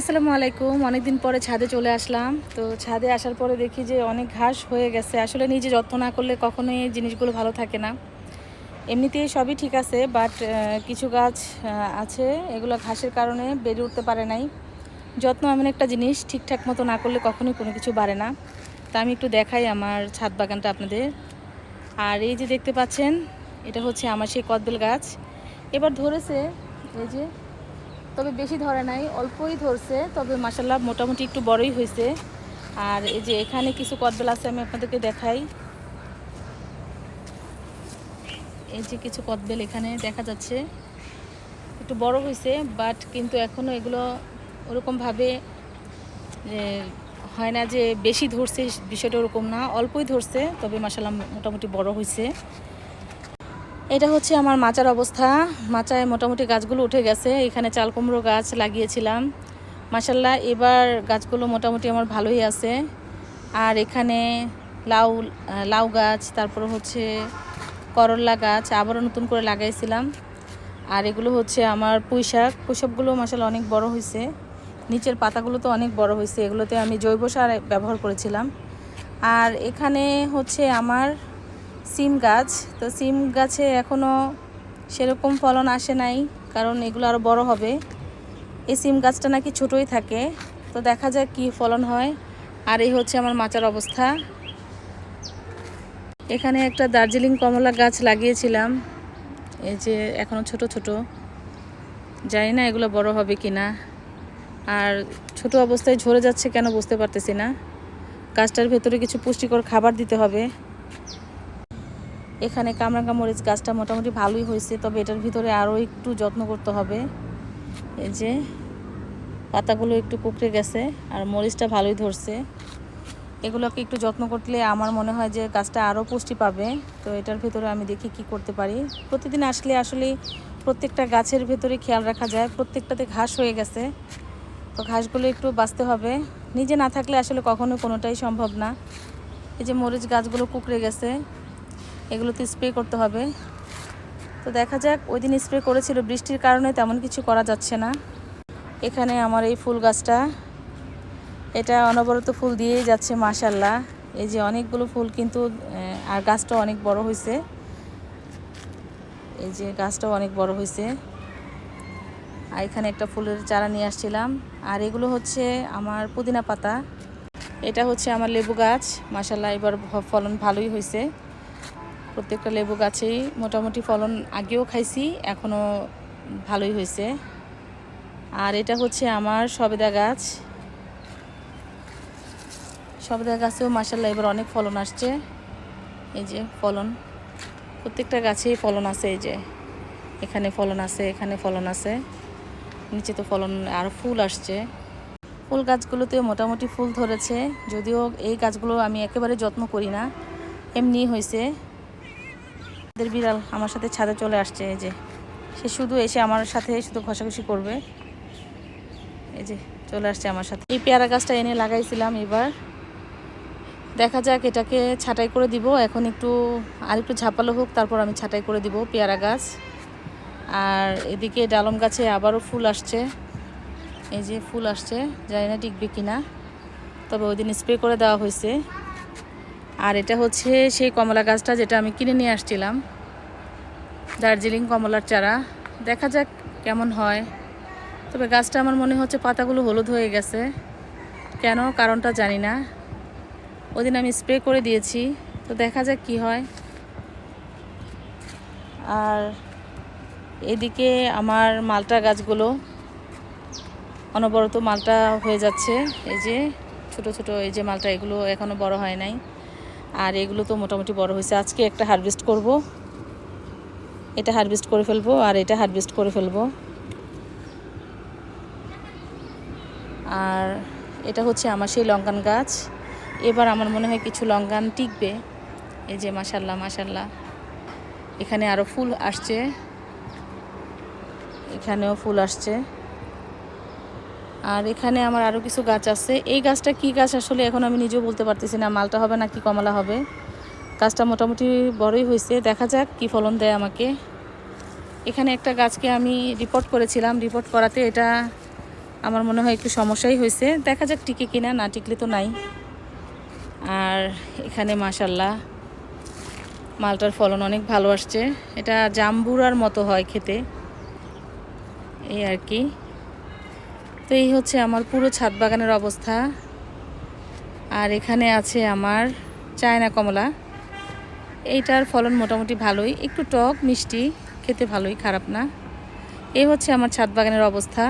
আসসালামু আলাইকুম। অনেকদিন পরে ছাদে চলে আসলাম। তো ছাদে আসার পরে দেখি যে অনেক ঘাস হয়ে গেছে। আসলে নিজে যত্ন না করলে কখনোই এই জিনিসগুলো ভালো থাকে না। এমনিতেই সবই ঠিক আছে বাট কিছু গাছ আছে। এগুলো ঘাসের কারণে বেড়ে উঠতে পারে নাই। যত্ন এমন একটা জিনিস, ঠিকঠাক মতো না করলে কখনোই কোনো কিছু বাড়ে না। তা আমি একটু দেখাই আমার ছাদ বাগানটা আপনাদের। আর এই যে দেখতে পাচ্ছেন, এটা হচ্ছে আমার সেই কদবেল গাছ। এবার ধরেছে এই যে তবে বেশি ধরে নাই, অল্পই ধরছে, তবে মাসাল্লাহ মোটামুটি একটু বড়ই হয়েছে আর এই যে এখানে কিছু কদবেল আছে, আমি আপনাদেরকে দেখাই। এই যে কিছু কদবেল এখানে দেখা যাচ্ছে। একটু বড় হয়েছে বাট কিন্তু এখনও এগুলো ওরকমভাবে হয় না যে বেশি ধরছে, বিষয়টা ওরকম না। অল্পই ধরছে, তবে মাসাল্লাহ মোটামুটি বড় হয়েছে এটা হচ্ছে আমার মাচার অবস্থা। মাচায় মোটামুটি গাছগুলো উঠে গেছে। এখানে চাল কুমড়ো গাছ লাগিয়েছিলাম। মাসাল্লাহ এবার গাছগুলো মোটামুটি আমার ভালোই আছে। আর এখানে লাউ লাউ গাছ, তারপর হচ্ছে করল্লা গাছ আবারও নতুন করে লাগাইছিলাম। আর এগুলো হচ্ছে আমার পুঁই শাক। পুঁই শাকগুলো মাসাল্লাহ অনেক বড় হয়েছে নিচের পাতাগুলো তো অনেক বড় হয়েছে এগুলোতে আমি জৈব সার ব্যবহার করেছিলাম। আর এখানে হচ্ছে আমার সিম গাছ। তো সিম গাছে এখনও সেরকম ফলন আসে নাই, কারণ এগুলো আরও বড় হবে। এই সিম গাছটা নাকি ছোটোই থাকে, তো দেখা যাক কি ফলন হয়। আর এই হচ্ছে আমার মাচার অবস্থা। এখানে একটা দার্জিলিং কমলা গাছ লাগিয়েছিলাম। এই যে এখনও ছোট ছোট। জানি না এগুলো বড় হবে কি না আর ছোট অবস্থায় ঝরে যাচ্ছে কেন বুঝতে পারতেছি না। গাছটার ভেতরে কিছু পুষ্টিকর খাবার দিতে হবে। এখানে কামরাঙ্গা মরিচ গাছটা মোটামুটি ভালোই হয়েছে, তবে এটার ভিতরে আরও একটু যত্ন করতে হবে। এই যে পাতাগুলো একটু কুকড়ে গেছে আর মরিচটা ভালোই ধরছে। এগুলোকে একটু যত্ন করলে আমার মনে হয় যে গাছটা আরও পুষ্টি পাবে, তো এটার ভিতরে আমি দেখি কি করতে পারি। প্রতিদিন আসলে আসলে প্রত্যেকটা গাছের ভেতরে খেয়াল রাখা যায়, প্রত্যেকটাতে ঘাস হয়ে গেছে। তো ঘাসগুলো একটু বাঁচতে হবে। নিজে না থাকলে আসলে কখনো কোনোটাই সম্ভব না। এই যে মরিচ গাছগুলো কুকড়ে গেছে এগুলোতে স্প্রে করতে হবে। তো দেখা যাক, ওই দিন স্প্রে করেছিল, বৃষ্টির কারণে তেমন কিছু করা যাচ্ছে না। এখানে আমার এই ফুল গাছটা, এটা অনবরত ফুল দিয়েই যাচ্ছে মাশাল্লাহ এই যে অনেকগুলো ফুল কিন্তু আর গাছটা অনেক বড় হয়েছে এই যে গাছটাও অনেক বড় হয়েছে আর এখানে একটা ফুলের চারা নিয়ে আসছিলাম। আর এগুলো হচ্ছে আমার পুদিনা পাতা। এটা হচ্ছে আমার লেবু গাছ। মাশাল্লাহ এবার ফলন ভালোই হয়েছে প্রত্যেকটা লেবু গাছেই মোটামুটি ফলন আগেও খাইছি, এখনও ভালোই হয়েছে। আর এটা হচ্ছে আমার সবেদা গাছ। সবেদা গাছেও মাসাল্লাহ এবার অনেক ফলন আসছে। এই যে ফলন, প্রত্যেকটা গাছেই ফলন আছে এই যে। এখানে ফলন আছে, এখানে ফলন আছে। নিচে তো ফলন, আর ফুল আসছে। ফুল গাছগুলোতে মোটামুটি ফুল ধরেছে, যদিও এই গাছগুলো আমি একেবারে যত্ন করি না এমনি হয়েছে। আমাদের বিড়াল আমার সাথে ছাদে চলে আসছে, এই যে। সে শুধু এসে আমার সাথে শুধু ঘষাঘষি করবে। এই যে, চলে আসছে আমার সাথে। এই পেয়ারা গাছটা এনে লাগাইছিলাম এবার। দেখা যাক এটাকে ছাটাই করে দিব। এখন একটু আর একটু ঝাপালো হোক, তারপর আমি ছাঁটাই করে দিব পেয়ারা গাছ। আর এদিকে ডালম গাছে আবারও ফুল আসছে। এই যে ফুল আসছে, জানি না টিকবে কিনা। তবে ওই দিন স্প্রে করে দেওয়া হয়েছে। আর এটা হচ্ছে সেই কমলা গাছটা যেটা আমি কিনে নিয়ে আসছিলাম। দার্জিলিং কমলার চারা। দেখা যাক কেমন হয়। তবে গাছটা আমার মনে হচ্ছে পাতাগুলো হলুদ হয়ে গেছে। কেন, কারণটা জানি না। ওই দিন আমি স্প্রে করে দিয়েছি, তো দেখা যাক কি হয়। আর এদিকে আমার মালটা গাছগুলো, অনবরত মালটা হয়ে যাচ্ছে। এই যে, ছোট ছোট এই যে মালটা, এগুলো এখনও বড় হয় নাই। আর এগুলো তো মোটামুটি বড় হয়েছে। আজকে একটা হারভেস্ট করব। এটা হারভেস্ট করে ফেলব আর এটা হারভেস্ট করে ফেলব। আর এটা হচ্ছে আমার সেই লঙ্কান গাছ। এবার আমার মনে হয় কিছু লঙ্কান টিকবে। এই যে মাসাল্লাহ মাসাল্লাহ এখানে আরও ফুল আসছে। এখানেও ফুল আসছে। আর এখানে আমার আরও কিছু গাছ আছে। এই গাছটা কি গাছ আসলে এখন আমি নিজেও বলতে পারতেছি না, মালটা হবে না কি কমলা হবে। গাছটা মোটামুটি বড়ই হয়েছে, দেখা যাক কি ফলন দেয় আমাকে। এখানে একটা গাছকে আমি রিপোর্ট করেছিলাম রিপোর্ট করাতে এটা আমার মনে হয় একটু সমস্যাই হয়েছে। দেখা যাক টিকে কিনা, না টিকলে তো নাই। আর এখানে মাসাল্লাহ মালটার ফলন অনেক ভালো আসছে। এটা জাম্বুরার মতো হয় খেতে। এই আর কি। তো এই হচ্ছে আমার পুরো ছাদ বাগানের অবস্থা। আর এখানে আছে আমার চায়না কমলা। এইটার ফলন মোটামুটি ভালোই। একটু টক, মিষ্টি, খেতে ভালোই, খারাপ না। এই হচ্ছে আমার ছাদ বাগানের অবস্থা।